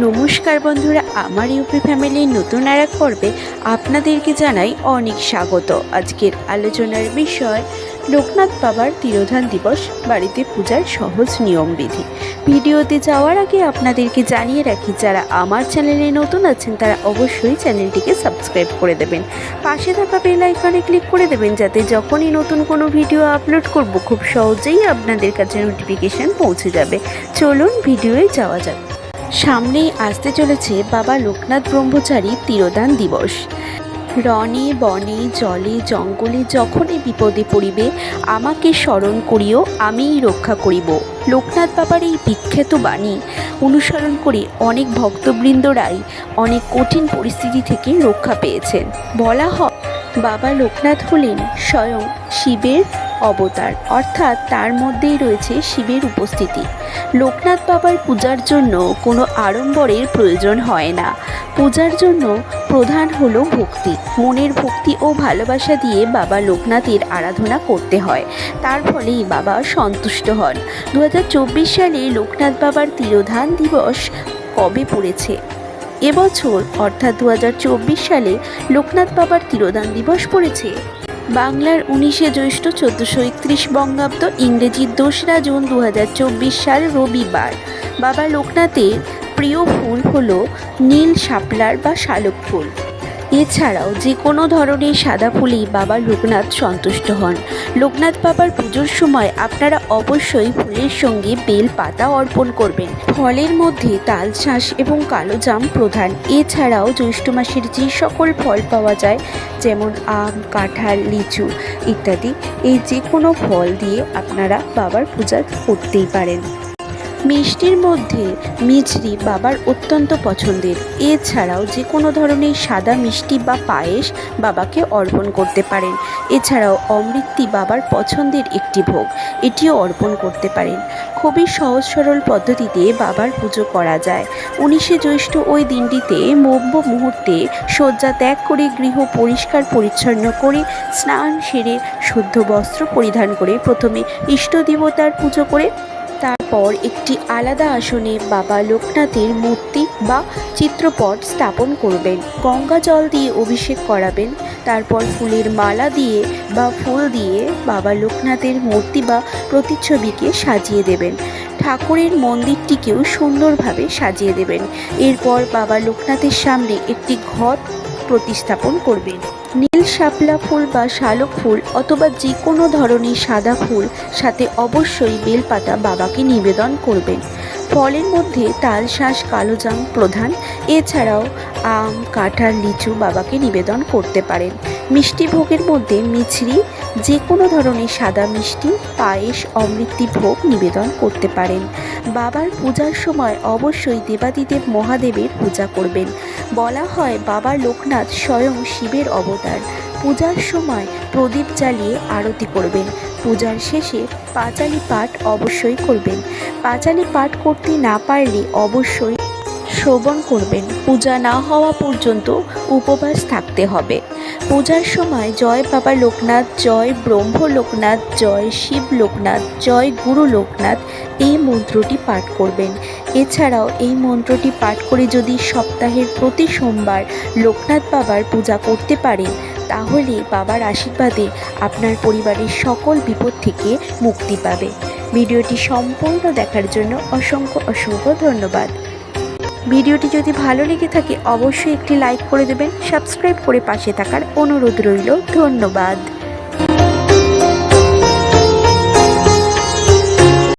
নমস্কার বন্ধুরা, আমার ইউপি ফ্যামিলির নতুন আর এক পর্বে আপনাদেরকে জানাই অনেক স্বাগত। আজকের আলোচনার বিষয়, লোকনাথ বাবার তিরোধান দিবস, বাড়িতে পূজার সহজ নিয়মবিধি ভিডিওতে যাওয়ার আগে আপনাদেরকে জানিয়ে রাখি, যারা আমার চ্যানেলে নতুন আছেন, তারা অবশ্যই চ্যানেলটিকে সাবস্ক্রাইব করে দেবেন। পাশে থাকা বেল আইকনে ক্লিক করে দেবেন, যাতে যখনই নতুন কোনো ভিডিও আপলোড করব, খুব সহজেই আপনাদের কাছে নোটিফিকেশান পৌঁছে যাবে। চলুন, ভিডিওয়ে যাওয়া যাক। সামনেই আসতে চলেছে বাবা লোকনাথ ব্রহ্মচারী তিরোদান দিবস। রণে, বনে, জলে, জঙ্গলে যখনই বিপদে পড়িবে, আমাকে স্মরণ করিও, আমিই রক্ষা করিব। লোকনাথ বাবার এই বিখ্যাত বাণী অনুসরণ করে অনেক ভক্তবৃন্দরাই অনেক কঠিন পরিস্থিতি থেকে রক্ষা পেয়েছেন। বলা হয়, বাবা লোকনাথ হলেন স্বয়ং শিবের অবতার, অর্থাৎ তার মধ্যেই রয়েছে শিবের উপস্থিতি। লোকনাথ বাবার পূজার জন্য কোনো আড়ম্বরের প্রয়োজন হয় না। পূজার জন্য প্রধান হলো ভক্তি। মনের ভক্তি ও ভালোবাসা দিয়ে বাবা লোকনাথের আরাধনা করতে হয়। তার ফলেই বাবা সন্তুষ্ট হন। দু হাজার চব্বিশ সালে লোকনাথ বাবার তিরোধান দিবস কবে পড়েছে? এবছর অর্থাৎ দু হাজার চব্বিশ সালে লোকনাথ বাবার তিরোধান দিবস পড়েছে। বাংলার উনিশে জ্যৈষ্ঠ চোদ্দোশো একত্রিশ বঙ্গাব্দ ইংরেজি দোসরা জুন দু হাজার চব্বিশ সাল রবিবার। বাবা লোকনাথের প্রিয় ফুল হল নীল শাপলার বা শালক ফুল। এছাড়াও যে কোনো ধরনের সাদা ফুলেই বাবা লোকনাথ সন্তুষ্ট হন। লোকনাথ বাবার পুজোর সময় আপনারা অবশ্যই ফুলের সঙ্গে বেল পাতা অর্পণ করবেন। ফলের মধ্যে তাল তালশাঁস এবং কালো জাম প্রধান। এছাড়াও জ্যৈষ্ঠ মাসের যে সকল ফল পাওয়া যায়, যেমন আম, কাঁঠাল, লিচু ইত্যাদি, এই যে কোনো ফল দিয়ে আপনারা বাবার পূজা করতেই পারেন। মিষ্টির মধ্যে মিছরি বাবার অত্যন্ত পছন্দের। এছাড়াও যে কোনো ধরনের সাদা মিষ্টি বা পায়েস বাবাকে অর্পণ করতে পারেন। এছাড়াও অমৃতি বাবার পছন্দের একটি ভোগ, এটিও অর্পণ করতে পারেন। খুবই সহজ সরল পদ্ধতিতে বাবার পুজো করা যায়। উনিশে জ্যৈষ্ঠ ওই দিনটিতে মব্য মুহূর্তে শয্যা ত্যাগ করে গৃহ পরিষ্কার পরিচ্ছন্ন করে স্নান সেরে শুদ্ধ বস্ত্র পরিধান করে প্রথমে ইষ্ট দেবতার পুজো করে তারপর একটি আলাদা আসনে বাবা লোকনাথের মূর্তি বা চিত্রপট স্থাপন করবেন। গঙ্গা জল দিয়ে অভিষেক করাবেন, তারপর ফুলের মালা দিয়ে বা ফুল দিয়ে বাবা লোকনাথের মূর্তি বা প্রতিচ্ছবিকে সাজিয়ে দেবেন। ঠাকুরের মন্দিরটিকেও সুন্দরভাবে সাজিয়ে দেবেন। এরপর বাবা লোকনাথের সামনে একটি ঘট প্রতিস্থাপন করবেন। নীল শাপলা ফুল বা শালক ফুল অথবা যে কোনো ধরনের সাদা ফুল সাথে অবশ্যই বেলপাতা বাবাকে নিবেদন করবেন। ফলের মধ্যে তাল শাঁস কালোজাম প্রধান। এছাড়াও আম, কাঁঠাল, লিচু বাবাকে নিবেদন করতে পারেন। মিষ্টি ভোগের মধ্যে মিছরি যে কোনো ধরনের সাদা মিষ্টি, পায়েস, অমৃতি ভোগ নিবেদন করতে পারেন। বাবার পূজার সময় অবশ্যই দেবাদিদেব মহাদেবের পূজা করবেন। বলা হয় বাবা লোকনাথ স্বয়ং শিবের অবতার। পূজার সময় প্রদীপ জ্বালিয়ে আরতি করবেন। পূজার শেষে পাঁচালি পাঠ অবশ্যই করবেন। পাঁচালি পাঠ করতে না পারলে অবশ্যই শ্রবণ করবেন। পূজা না হওয়া পর্যন্ত উপবাস থাকতে হবে। পূজার সময় জয় বাবা লোকনাথ, জয় ব্রহ্ম লোকনাথ, জয় শিব লোকনাথ, জয় গুরু লোকনাথ এই মন্ত্রটি পাঠ করবেন। এছাড়াও এই মন্ত্রটি পাঠ করে যদি সপ্তাহের প্রতি সোমবার লোকনাথ বাবার পূজা করতে পারেন, তাহলে বাবার আশীর্বাদে আপনার পরিবারের সকল বিপদ থেকে মুক্তি পাবে। ভিডিওটি সম্পূর্ণ দেখার জন্য অসংখ্য অসংখ্য ধন্যবাদ। ভিডিওটি যদি ভালো লেগে থাকে, অবশ্যই একটি লাইক করে দেবেন, সাবস্ক্রাইব করে পাশে থাকার অনুরোধ রইল। ধন্যবাদ।